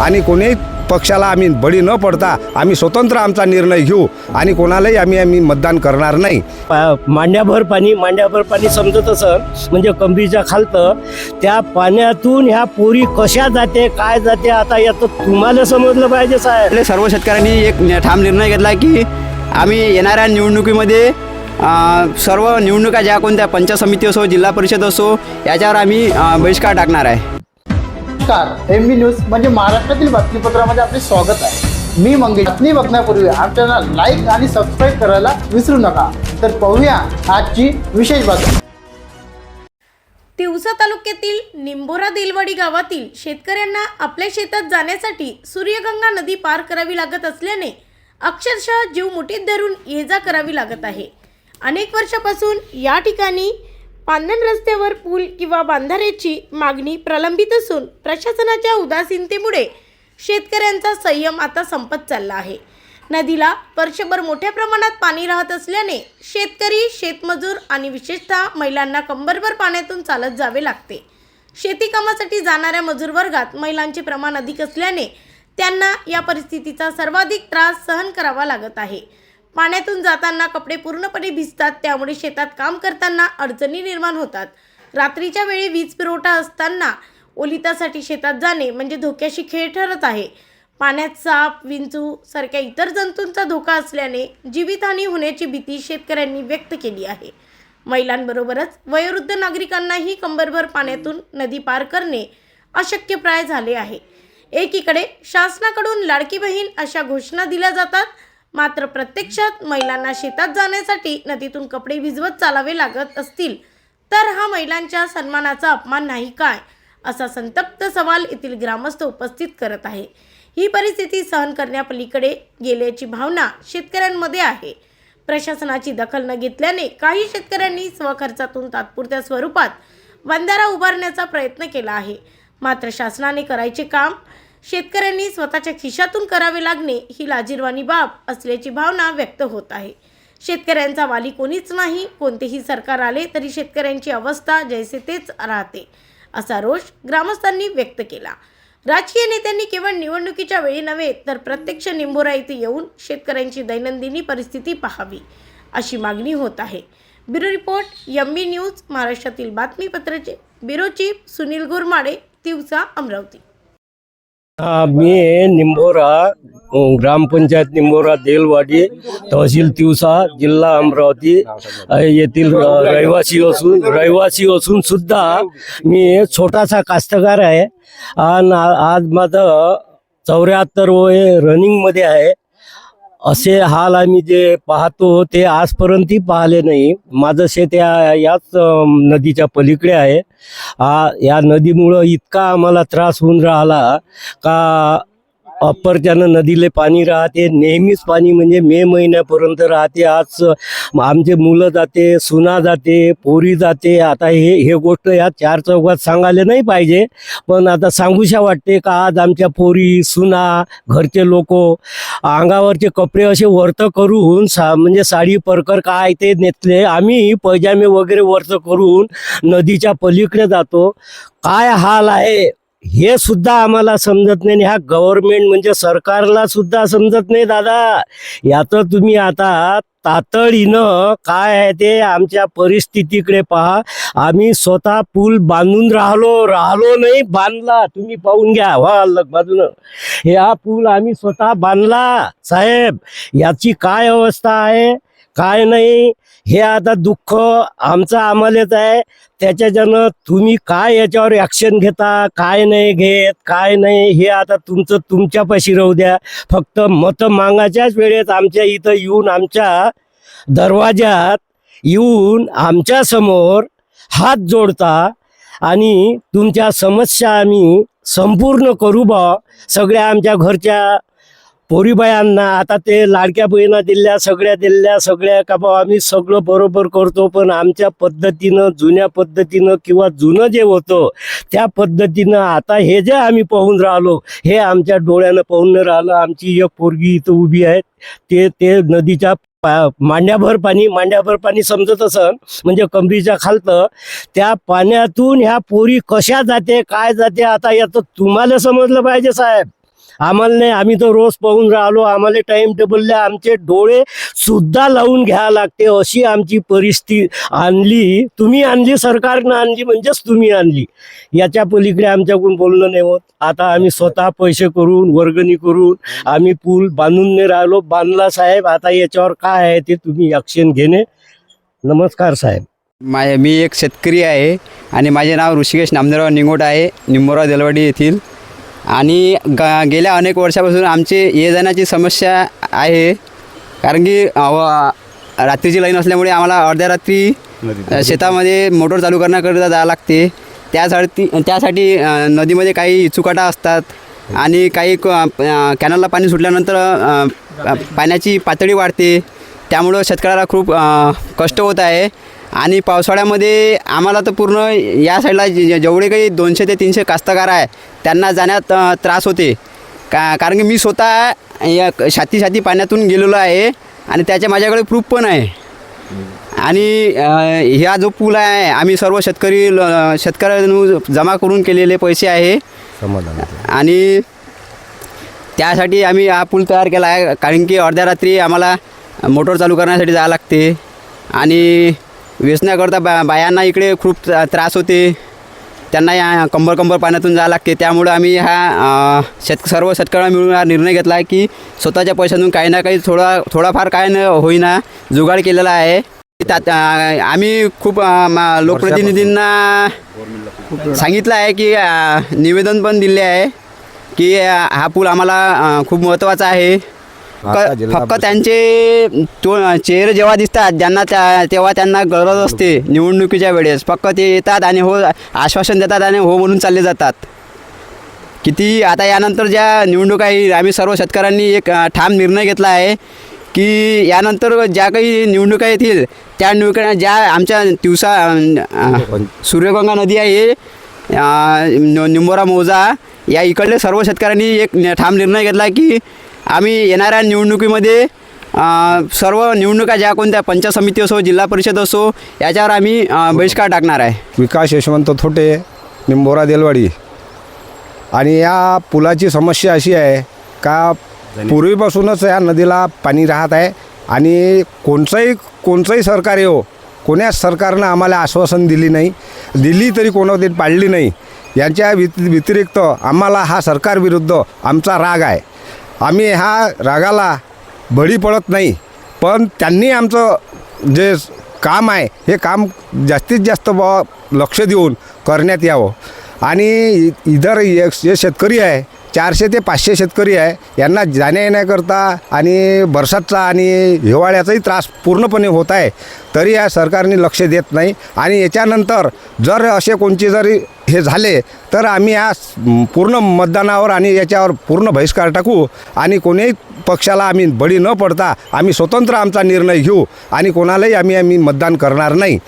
आणि कोणीही पक्षाला आम्ही बळी न पडता आम्ही स्वतंत्र आमचा निर्णय घेऊ आणि कोणालाही आम्ही आम्ही मतदान करणार नाही. पा- मांड्याभर पाणी मांड्याभर पाणी समजत असं म्हणजे कमरीच्या खालतं. त्या पाण्यातून ह्या पोरी कशा जाते काय जाते आता याचं तुम्हाला समजलं पाहिजे साहेब. सर्व शेतकऱ्यांनी एक नि- ठाम निर्णय घेतला की आम्ही येणाऱ्या निवडणुकीमध्ये सर्व निवडणुका ज्या कोणत्या पंचायत समिती असो जिल्हा परिषद असो याच्यावर आम्ही बहिष्कार टाकणार आहे. नमस्कार एम बी न्यूज म्हणजे महाराष्ट्रातील बातमीपत्रामध्ये आपले स्वागत आहे. मी मंगेश. बातमी बघण्यापूर्वी आमच्या लाईक आणि सबस्क्राईब करायला विसरू नका. तर पाहूया आजची विशेष बातमी. तिवसा तालुक्यातील निंबोरा देलवाडी गावातील शेतकऱ्यांना आपल्या शेतात जाण्यासाठी सूर्यगंगा नदी पार करावी लागत असल्याने अक्षरशः जीव मुठीत धरून ये जा करावी लागत आहे. अनेक वर्षापासून या ठिकाणी पांधन रस्त्यावर पूल किंवा बांधाऱ्याची मागणी प्रलंबित असून प्रशासनाच्या उदासीनतेमुळे शेतकऱ्यांचा संयम आता संपत चालला आहे. नदीला वर्षभर मोठ्या प्रमाणात पाणी राहत असल्याने शेतकरी शेतमजूर आणि विशेषतः महिलांना कंबरभर पाण्यातून चालत जावे लागते. शेती कामासाठी जाणाऱ्या मजूर वर्गात महिलांचे प्रमाण अधिक असल्याने त्यांना या परिस्थितीचा सर्वाधिक त्रास सहन करावा लागत आहे. पाण्यातून जाताना कपडे पूर्णपणे भिजतात त्यामुळे शेतात काम करताना अडचणी निर्माण होतात. रात्रीच्या वेळी वीज पुरवठा असताना ओलितासाठी शेतात जाणे म्हणजे धोक्याशी खेळ ठरत आहे. पाण्यात साप विंचू सारख्या इतर जंतूंचा धोका असल्याने जीवितहानी होण्याची भीती शेतकऱ्यांनी व्यक्त केली आहे. महिलांबरोबरच वयोवृद्ध नागरिकांनाही कंबरभर पाण्यातून नदी पार करणे अशक्यप्राय झाले आहे. एकीकडे शासनाकडून लाडकी बहीण अशा घोषणा दिल्या जातात मात्र प्रत्यक्षात महिलांना शेतात जाण्यासाठी नदीतून कपडे भिजवत चालावे लागत असतील तर हा महिलांच्या सन्मानाचा अपमान नाही काय असा संतप्त सवाल येथील ग्रामस्थ उपस्थित करत आहे. ही परिस्थिती सहन करण्यापलीकडे गेल्याची भावना शेतकऱ्यांमध्ये आहे. प्रशासनाची दखल न घेतल्याने काही शेतकऱ्यांनी स्वखर्चातून तात्पुरत्या स्वरूपात बंधारा उभारण्याचा प्रयत्न केला आहे. मात्र शासनाने करायचे काम शेतकऱ्यांनी स्वतःच्या खिशातून करावे लागणे ही लाजीरवाणी बाब असल्याची भावना व्यक्त होत आहे. शेतकऱ्यांचा वाली कोणीच नाही कोणतेही सरकार आले तरी शेतकऱ्यांची अवस्था जैसे तेच राहते असा रोष ग्रामस्थांनी व्यक्त केला. राजकीय नेत्यांनी केवळ निवडणुकीच्या वेळी नव्हे तर प्रत्यक्ष निंबोरा येथे येऊन शेतकऱ्यांची दैनंदिनी परिस्थिती पाहावी अशी मागणी होत आहे. Bureau report M B news महाराष्ट्रातील बातमीपत्राचे ब्युरो चीफ सुनील गुरमाडे तिवसा अमरावती. मी निंबोरा ग्रामपंचायत निंबोरा देलवाडी तहसील तिवसा जिल्हा अमरावती येथील रहिवासी असून रहिवासी असून सुद्धा मी छोटासा कास्तकार आहे. आणि आज माझं चौऱ्याहत्तर वय रनिंगमध्ये आहे. असे हाल आम्ही जे पाहतो ते आजपर्यंतही पाहिले नाही. माझं शेत या याच नदीच्या पलीकडे आहे. आ, या नदीमुळं इतका आम्हाला त्रास होऊन राहिला का अप्परच्यानं नदीले पाणी राहते. नेहमीच पाणी म्हणजे मे महिन्यापर्यंत राहते. आज आमचे मुलं जाते सुना जाते पोरी जाते. आता हे हे गोष्ट या चार चौकात सांगायला नाही पाहिजे. पण आता सांगूशा वाटते का आज आमच्या पोरी सुना घरचे लोक अंगावरचे कपडे असे वर्त करून सा म्हणजे साडी परकर काय ते नेतले. आम्ही पैजामे वगैरे वर्त करून नदीच्या पलीकडे जातो. काय हाल आहे? हे सुद्धा आम्हाला समजत नाही आणि ह्या गव्हर्नमेंट म्हणजे सरकारला सुद्धा समजत नाही दादा. याचं तुम्ही आता तातडीनं काय आहे ते आमच्या परिस्थितीकडे पहा. आम्ही स्वतः पूल बांधून राहिलो राहिलो नाही बांधला. तुम्ही पाहून घ्या वा अलग बाजूनं. हे हा पूल आम्ही स्वतः बांधला साहेब. याची काय अवस्था आहे? काय नाही. हे आता दुःख आमचं आम्हालाच आहे. त्याच्याच्यानं तुम्ही काय याच्यावर ॲक्शन घेता? काय नाही घेत? काय नाही? हे आता तुमचं तुमच्यापाशी राहू द्या. फक्त मतं मागायच्याच वेळेत आमच्या इथं येऊन आमच्या दरवाज्यात येऊन आमच्यासमोर हात जोडता आणि तुमच्या समस्या आम्ही संपूर्ण करू बा सगळ्या आमच्या घरच्या पोरीबायांना आता ते लाडक्या बहिणा दिल्या सगळ्या दिल्या सगळ्या का बा आम्ही सगळं बरोबर करतो पण आमच्या पद्धतीनं जुन्या पद्धतीनं किंवा जुनं जे होतं त्या पद्धतीनं आता हे जे आम्ही पाहून राहिलो हे आमच्या डोळ्यानं पाहून राहिलं आमची एक पोरगी इथं उभी आहे ते ते नदीच्या पा मांड्याभर पाणी मांड्याभर पाणी समजत असन म्हणजे कमरीच्या खालतं त्या पाण्यातून ह्या पोरी कशा जाते काय जाते आता याचं तुम्हाला समजलं पाहिजे साहेब. आम्हाला नाही आम्ही तर रोज पाहून राहिलो. आम्हाला टाइम टेबलला आमचे डोळे सुद्धा लावून घ्यावं लागते अशी आमची परिस्थिती आणली. तुम्ही आणली सरकारनं आणली म्हणजेच तुम्ही आणली. याच्या पलीकडे आमच्याकडून बोलणं नाही होत. आता आम्ही स्वतः पैसे करून वर्गणी करून आम्ही पूल बांधून नाही राहिलो. बांधला साहेब आता याच्यावर काय आहे ते तुम्ही ॲक्शन घेणे. नमस्कार साहेब. मा मी एक शेतकरी आहे आणि माझे नाव ऋषिकेश नामदेवराव निंगोट आहे निंबोराव देलवाडी येथील. आणि ग गेल्या अनेक वर्षापासून आमचे ये जाण्याची समस्या आहे. कारण की रात्रीची लाईन असल्यामुळे आम्हाला अर्ध्या रात्री शेतामध्ये मोटर चालू करण्याकरिता जावं लागते. त्यासाठी त्यासाठी नदीमध्ये काही चुकाटा असतात आणि काही कॅनलला पाणी सुटल्यानंतर पाण्याची पातळी वाढते. त्यामुळं शेतकऱ्याला खूप कष्ट होत आहे. आणि पावसाळ्यामध्ये आम्हाला तर पूर्ण या साईडला जेवढे काही दोनशे ते तीनशे कास्तकार आहे त्यांना जाण्यात त्रास होते. का कारण की मी स्वतः या छाती छाती पाण्यातून गेलेलो आहे आणि त्याच्या माझ्याकडे प्रूफ पण आहे. आणि ह्या जो पूल आहे आम्ही सर्व शेतकरी ल- शेतकऱ्यांनी जमा करून केलेले पैसे आहे. आणि त्यासाठी आम्ही हा पूल तयार केला आहे. कारण की अर्ध्या रात्री आम्हाला मोटर चालू करण्यासाठी जावं लागते. आणि वेचण्याकरता बा बायांना इकडे खूप त्रास होते. त्यांना या कंबर कंबर पाण्यातून जावं लागते. त्यामुळं आम्ही हा शेत सर्व शेतकऱ्यांना मिळून हा निर्णय घेतला आहे की स्वतःच्या पैशातून काही ना काही थोडा थोडाफार काय न होईना जुगाड केलेला आहे. त्यात आम्ही खूप मा- लोकप्रतिनिधींना सांगितलं आहे की निवेदन पण दिले आहे की हा पूल आम्हाला खूप महत्त्वाचा आहे. जिल्हा फक्त त्यांचे तो चेहरे जेव्हा दिसतात ज्यांना त्या तेव्हा त्यांना गरज असते निवडणुकीच्या वेळेस. फक्त ते येतात आणि हो आश्वासन देतात आणि हो म्हणून चालले जातात. किती आता यानंतर ज्या निवडणुका येईल आम्ही सर्व शेतकऱ्यांनी एक ठाम निर्णय घेतला आहे की यानंतर ज्या काही निवडणुका येतील त्या निवडणुका ज्या आमच्या दिवसा सूर्यगंगा नदी आहे निंबोरा मौजा या इकडले सर्व शेतकऱ्यांनी एक ठाम निर्णय घेतला की आम्ही येणाऱ्या निवडणुकीमध्ये सर्व निवडणुका ज्या कोणत्या पंचायत समिती असो जिल्हा परिषद असो याच्यावर आम्ही बहिष्कार टाकणार आहे. विकास यशवंत थोटे निंबोरा देलवाडी. आणि या पुलाची समस्या अशी आहे का पूर्वीपासूनच या नदीला पाणी राहत आहे आणि कोणचंही कोणचंही सरकार येऊ कोण्याच सरकारनं आम्हाला आश्वासन दिली नाही दिली तरी कोणातरी पाळली नाही यांच्या व्यति व्यतिरिक्त आम्हाला हा सरकारविरुद्ध आमचा राग आहे. आम्ही ह्या रागाला बळी पडत नाही. पण त्यांनी आमचं जे काम आहे हे काम जास्तीत जास्त ब लक्ष देऊन करण्यात यावं. आणि इ- इतर जे शेतकरी आहे चारशे ते पाचशे शेतकरी आहे. यांना जाण्या येण्याकरता आणि बरसातचा आणि हिवाळ्याचाही त्रास पूर्णपणे होत आहे. तरी या सरकारने लक्ष देत नाही. आणि याच्यानंतर जर असे कोणते जरी हे झाले तर आम्ही या पूर्ण मतदानावर आणि याच्यावर पूर्ण बहिष्कार टाकू. आणि कोणीही पक्षाला आम्ही बळी न पडता आम्ही स्वतंत्र आमचा निर्णय घेऊ. आणि कोणालाही आम्ही आम्ही मतदान करणार नाही.